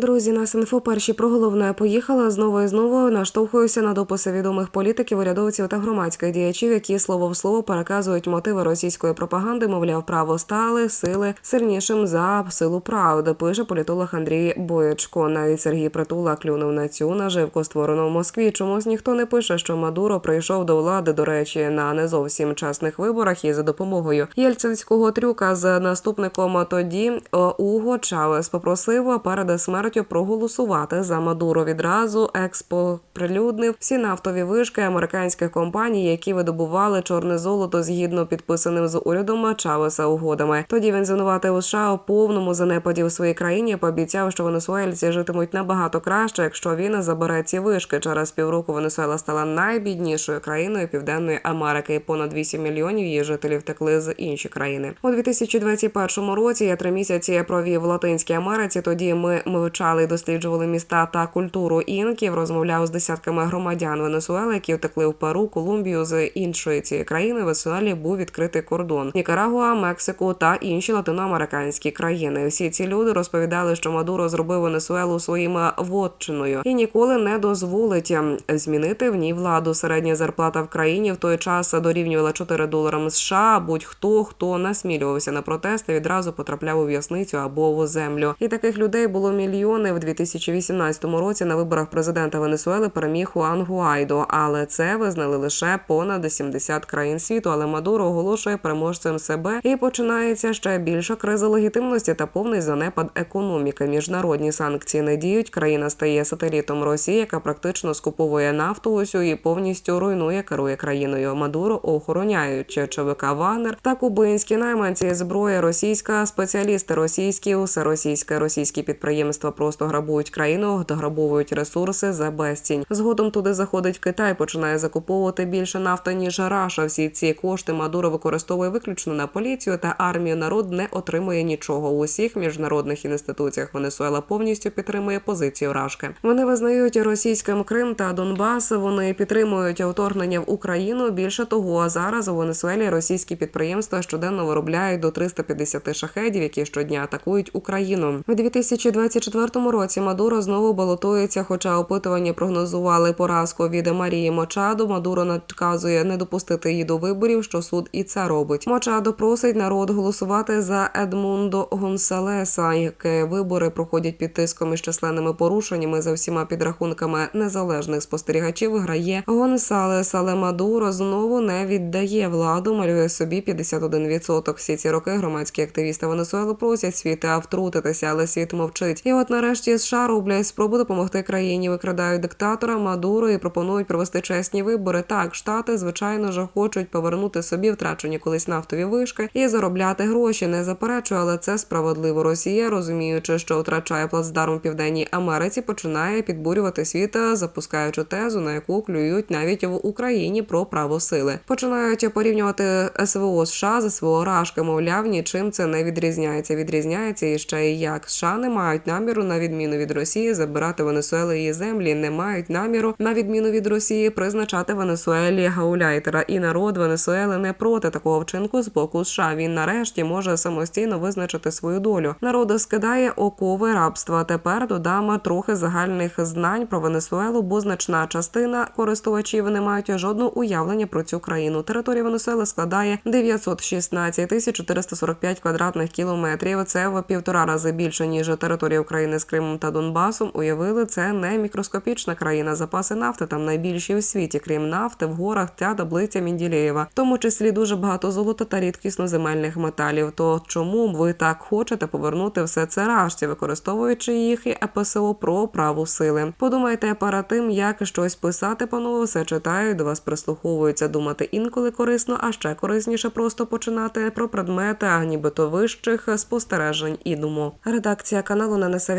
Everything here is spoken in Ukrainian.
Друзі, нас інфо перші про головне поїхала знову і знову. Наштовхуюся на дописи відомих політиків, урядовців та громадських діячів, які слово в слово переказують мотиви російської пропаганди. Мовляв, право стали сили сильнішим за силу правди. Пише політолог Андрій Боєчко. Навіть Сергій Притула клюнув на цю наживку, створену в Москві. Чомусь ніхто не пише, що Мадуро прийшов до влади, до речі, на не зовсім чесних виборах і за допомогою єльцинського трюка з наступником тоді е, Уго Чавес попросив перед смертю проголосувати за Мадуро. Відразу експо прилюднив всі нафтові вишки американських компаній, які видобували чорне золото згідно підписаним з урядом Чавеса угодами. Тоді він звинуватив США у повному занепаді у своїй країні. Пообіцяв, що венесуельці житимуть набагато краще, якщо він забере ці вишки. Через півроку Венесуела стала найбіднішою країною Південної Америки. Понад 8 мільйонів її жителів втекли з інші країни. У 2021 році я три місяці провів в Латинській Америці. Тоді ми, ми вивчали і досліджували міста та культуру інків. Розмовляв з десятками громадян Венесуели, які втекли в Перу, Колумбію з іншої цієї країни. Венесуелі був відкритий кордон Нікарагуа, Мексику та інші латиноамериканські країни. Всі ці люди розповідали, що Мадуро зробив Венесуелу своїм вотчиною і ніколи не дозволить ем, змінити в ній владу. Середня зарплата в країні в той час дорівнювала 4 доларам США. Будь-хто хто насмілювався на протести, відразу потрапляв у в'язницю або в землю. І таких людей було мільйони в 2018 році. На виборах президента Венесуели переміг Хуан Гуайдо, але це визнали лише понад 70 країн світу. Але Мадуро оголошує переможцем себе і починається ще більша криза легітимності та повний занепад економіки. Міжнародні санкції не діють. Країна стає сателітом Росії, яка практично скуповує нафту усю і повністю руйнує керує країною. Мадуро охороняючи ЧВК Вагнер та кубинські найманці зброя російська, спеціалісти російські, усе російське, російські підприємства просто грабують країну, дограбовують ресурси за безцінь. Згодом туди заходить Китай, починає закуповувати більше нафти ніж Раша. Всі ці кошти Мадуро використовує виключно на поліцію та армію. Народ не отримує нічого. У усіх міжнародних інституціях Венесуела повністю підтримує позицію Рашки. Вони визнають російським Крим та Донбас. Вони підтримують вторгнення в Україну. Більше того, зараз у Венесуелі російські підприємства щоденно виробляють до 350 шахедів, які щодня атакують Україну. У 2024 році Мадуро знову балотується, хоча опитування прогнозували поразку від Марії Мочадо. Мадуро наказує не допустити її до виборів, що суд і це робить. Мочадо просить народ голосувати за Едмундо Гонсалеса, яке вибори проходять під тиском із численними порушеннями за всіма підрахунками незалежних спостерігачів. Грає Гонсалес, але Мадуро знову не віддає владу. Малює собі 51%. Всі ці роки громадські активісти Венесуели просять світа втрутитися, але світ мовчить. І от нарешті США роблять спробу допомогти країні. Викрадають диктатора Мадуро і пропонують провести чесні вибори. Так, штати звичайно ж хочуть повернути собі втрачені колись нафтові вишки і заробляти гроші. Не заперечую, але це справедливо. Росія, розуміючи, що втрачає плацдарм у південній Америці, починає підбурювати світ, запускаючи тезу, на яку клюють навіть в Україні про право сили. Починають порівнювати СВО США з СВО Рашки. Мовляв, нічим це не відрізняється. Відрізняється і ще і як США не мають наміру, на відміну від Росії, забирати Венесуели її землі, не мають наміру, на відміну від Росії, призначати Венесуелі гауляйтера. І народ Венесуели не проти такого вчинку з боку США. Він нарешті може самостійно визначити свою долю. Народ скидає окови рабства. Тепер додам трохи загальних знань про Венесуелу, бо значна частина користувачів не мають жодного уявлення про цю країну. Територія Венесуели складає 916 тисяч 445 квадратних кілометрів. Це в півтора рази більше ніж територія України з Кримом та Донбасом. Уявили, це не мікроскопічна країна. Запаси нафти там найбільші у світі. Крім нафти, в горах ця таблиця Мінділєєва, в тому числі дуже багато золота та рідкісно земельних металів. То чому ви так хочете повернути все це рашці, використовуючи їх і ЕПСО про праву сили? Подумайте перед тим, як щось писати, панове, все читають, до вас прислуховуються. Думати інколи корисно, а ще корисніше просто починати про предмети, а нібито вищих спостережень і думок. Редакція каналу не несе